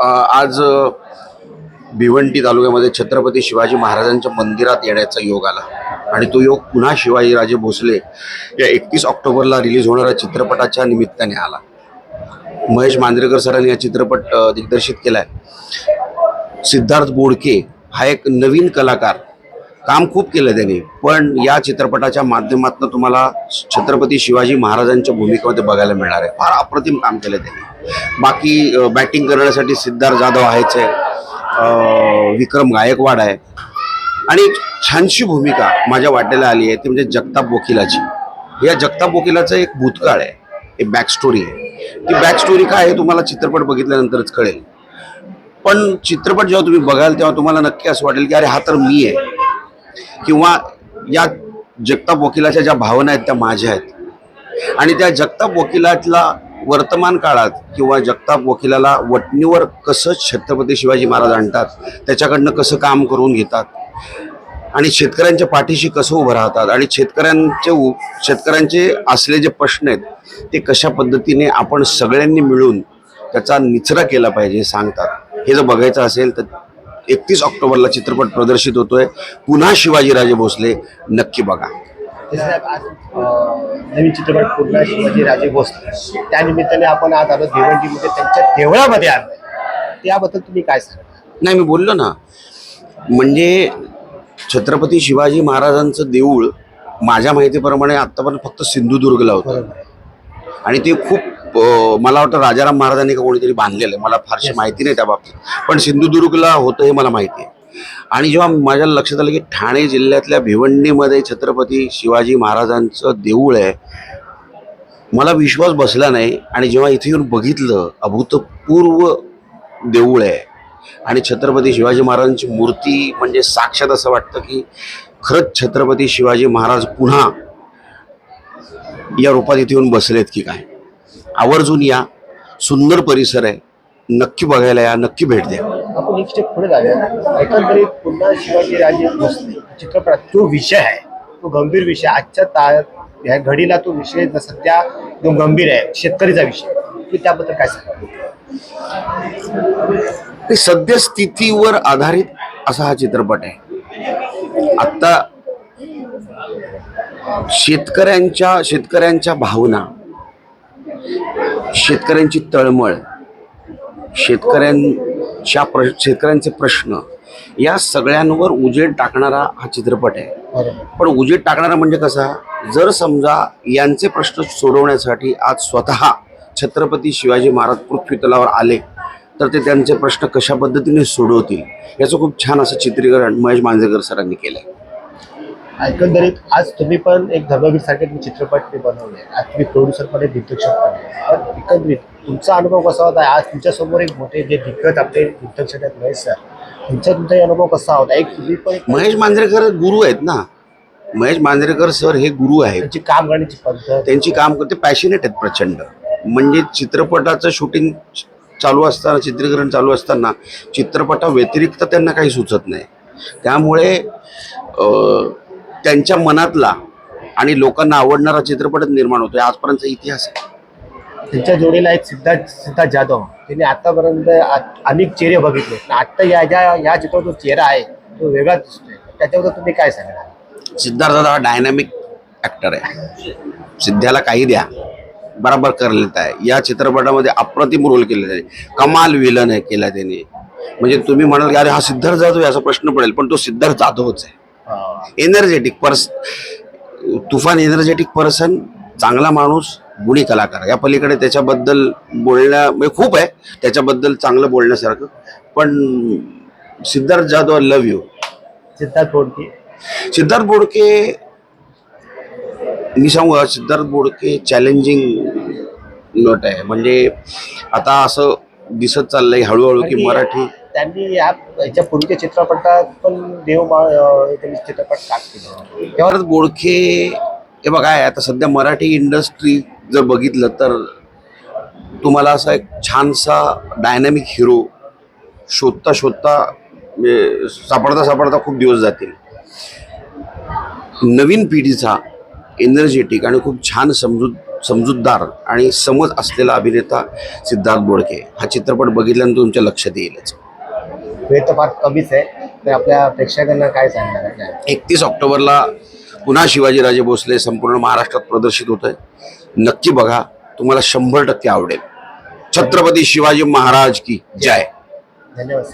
आज भिवंटी भिवंडी तालुक्यामध्ये छत्रपती शिवाजी महाराजांच्या मंदिरात येण्याचा योग आला. आणि तो योग पुन्हा शिवाजीराजे भोसले या एकतीस ऑक्टोबरला रिलीज होणाऱ्या चित्रपटाच्या निमित्ताने आला. महेश मांजरेकर सरांनी हा चित्रपट दिग्दर्शित दिग्दर्शित केलाय. सिद्धार्थ बोडके हा एक नवीन कलाकार. काम खूप केलं त्यांनी पण या चित्रपटाच्या माध्यमातून तुम्हाला छत्रपती शिवाजी महाराजांच्या भूमिकेमध्ये बघायला मिळणार आहे. फार अप्रतिम काम केलं त्यांनी. बाकी बॅटिंग करण्यासाठी सिद्धार्थ जाधव आहेच आहे. विक्रम गायकवाड आहे. आणि एक छानशी भूमिका माझ्या वाट्याला आली आहे ती म्हणजे जगताप वकिलाची. या जगताप वकिलाचं एक भूतकाळ आहे. एक बॅक स्टोरी आहे. ती बॅक स्टोरी काय आहे तुम्हाला चित्रपट बघितल्यानंतरच कळेल. पण चित्रपट जेव्हा तुम्ही बघाल तेव्हा तुम्हाला नक्की असं वाटेल की अरे हा तर मी आहे. किंवा या जगताप वकिलाच्या ज्या भावना आहेत त्या माझ्या आहेत. आणि त्या जगताप वकिलातला वर्तमान काळात किंवा जगताप वकिलाला वटणीवर कसं छत्रपती शिवाजी महाराज आणतात त्याच्याकडनं कसं काम करून घेतात आणि शेतकऱ्यांच्या पाठीशी कसं उभं राहतात आणि शेतकऱ्यांचे उ- शेतकऱ्यांचे असले जे प्रश्न आहेत ते कशा पद्धतीने आपण सगळ्यांनी मिळून त्याचा निचरा केला पाहिजे हे सांगतात. हे जर बघायचं असेल तर एकतीस ऑक्टोबरला चित्रपट प्रदर्शित होतोय. पुन्हा शिवाजीराजे भोसले नक्की बघा. साहेब आज नवीन चित्रपट पुन्हा शिवाजी राजे भोसले. त्या निमित्ताने आपण आज आलो भिवंडीमध्ये त्यांच्या देवळामध्ये आलो. त्याबद्दल तुम्ही काय सांगा नाही मी बोललो ना. म्हणजे छत्रपती शिवाजी महाराजांचं देऊळ माझ्या माहितीप्रमाणे आत्तापर्यंत फक्त सिंधुदुर्गला होतं. आणि ते खूप मला वाटतं राजाराम महाराजांनी का कोणीतरी बांधलेलं आहे. मला फारशी. माहिती नाही त्या बाबतीत. पण सिंधुदुर्गला होतं हे मला माहिती आहे. आणि जेव्हा माझ्या लक्षात आलं की ठाणे जिल्ह्यातल्या भिवंडीमध्ये छत्रपती शिवाजी महाराजांचं देऊळ आहे मला विश्वास बसला नाही. आणि जेव्हा इथे येऊन बघितलं अभूतपूर्व देऊळ आहे आणि छत्रपती शिवाजी महाराजांची मूर्ती म्हणजे साक्षात असं वाटतं की खरंच छत्रपती शिवाजी महाराज पुन्हा या रूपात इथे येऊन बसलेत की काय? आवर्जून या सुंदर परिसर आहे. नक्की बघायला या नक्की भेट द्या. आपण एक स्टेप पुढे जाऊया. एकंदरीत पुन्हा शिवाजी राजे भोसले चित्रपटात तो विषय आहे. तो गंभीर विषय. आजच्या ता ह्या घडीला तो विषय सध्या जो गंभीर आहे शेतकरीचा विषय की त्याबद्दल काय सांगा सद्यस्थितीवर आधारित असा हा चित्रपट आहे. आत्ता शेतकऱ्यांच्या शेतकऱ्यांच्या भावना शेतकऱ्यांची तळमळ शेतकऱ्यांच्या प्र शेतकऱ्यांचे प्रश्न या सगळ्यांवर उजेड टाकणारा हा चित्रपट आहे. पण उजेड टाकणारा म्हणजे कसा? जर समजा यांचे प्रश्न सोडवण्यासाठी आज स्वतः छत्रपती शिवाजी महाराज पृथ्वी तलावर आले तर ते त्यांचे प्रश्न कशा पद्धतीने सोडवतील? याचं खूप छान असं चित्रीकरण महेश मांजरेकर सरांनी केलं आहे एकंदरीत आज तुम्ही पण एक धर्मवीर सारखे तुम्ही चित्रपट बनवले. आज तुम्ही प्रोड्युसर पण आहे, दिग्दर्शक. पण एकंदरीत तुमचा अनुभव कसा होता? आज तुमच्यासमोर एक मोठे जे दिग्गज आपले आहेत महेश सर तुमचा तुमचा अनुभव कसा होता? एक तुम्ही पण महेश मांजरेकर गुरु आहेत ना. महेश मांजरेकर सर हे गुरु आहेत. त्यांची काम करण्याची पद्धत त्यांची काम करते पॅशनेट आहेत प्रचंड. म्हणजे चित्रपटाचं शूटिंग चालू असताना चित्रीकरण चालू असताना चित्रपटा व्यतिरिक्त त्यांना काही सुचत नाही. त्यामुळे त्यांच्या मनातला आणि लोकांना आवडणारा चित्रपटच निर्माण होतोय. आजपर्यंतचा इतिहास आहे. त्यांच्या जोडीला एक सिद्धार्थ सिद्धार्थ जाधव. त्यांनी आतापर्यंत अनेक चेहरे बघितले. पण आता या ज्या या चित्रात जो चेहरा आहे तो वेगळा दिसतोय. त्याच्याबद्दल तुम्ही काय सांगणार? सिद्धार्थ हा डायनॅमिक ॲक्टर आहे. सिद्ध्याला काही द्या. बराबर करलेत आहे. या चित्रपटामध्ये अप्रतिम रोल केले त्याने कमाल विलन आहे केला त्याने. म्हणजे तुम्ही म्हणाल की अरे हा सिद्धार्थ जाधव आहे असा प्रश्न पडेल पण तो सिद्धार्थ जाधवच आहे. एनर्जेटिक पर्स तुफान एनर्जेटिक पर्सन चांगला माणूस गुणी कलाकार या पलीकडे त्याच्याबद्दल बोलण्या म्हणजे खूप आहे. त्याच्याबद्दल चांगलं बोलण्यासारखं. पण सिद्धार्थ जाधव लव यू सिद्धार्थ बोडके. सिद्धार्थ बोडके मी सांगू सिद्धार्थ बोडके चॅलेंजिंग नट आहे. म्हणजे आता असं दिसत चाललंय हळूहळू की मराठी त्यांनी या याच्या पूर्वीच्या चित्रपटात पण देव मा- अं, त्यांनी चित्रपट काम केले. बोडके हे बघा आता सध्या मराठी इंडस्ट्री जर बघितलं तर तुम्हाला असा एक छानसा डायनॅमिक हिरो शोधता शोधता म्हणजे सापडता सापडता खूप दिवस जातील. नवीन पिढीचा एनर्जेटिक आणि खूप छान समजूत समजूतदार आणि समज असलेला अभिनेता सिद्धार्थ बोडके. हा चित्रपट बघितल्यानंतर तुमच्या लक्षात येईलच. वेळ तर फार कमीच आहे. तर आपल्या प्रेक्षकांना काय सांगणार एकतीस ऑक्टोबरला पुन्हा शिवाजीराजे भोसले संपूर्ण महाराष्ट्रात प्रदर्शित होत आहे नक्की बघा तुम्हाला शंभर टक्के आवडेल. छत्रपती शिवाजी महाराज की जय. धन्यवाद